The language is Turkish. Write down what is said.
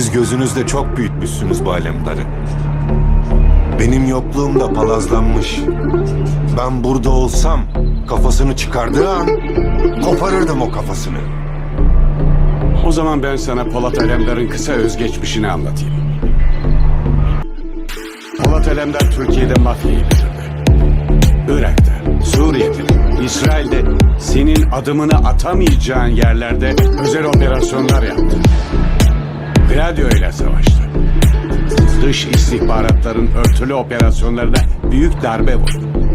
Siz gözünüzde çok büyütmüşsünüz bu alemdarı. Benim yokluğumda palazlanmış. Ben burada olsam kafasını çıkardığı an koparırdım o kafasını. O zaman ben sana Polat Alemdar'ın kısa özgeçmişini anlatayım. Polat Alemdar Türkiye'de mafyayı bitirdi. Irak'ta, Suriye'de, İsrail'de senin adımını atamayacağın yerlerde özel operasyonlar yaptı. Gladio ile savaştı. Dış istihbaratların örtülü operasyonlarına büyük darbe vurdu.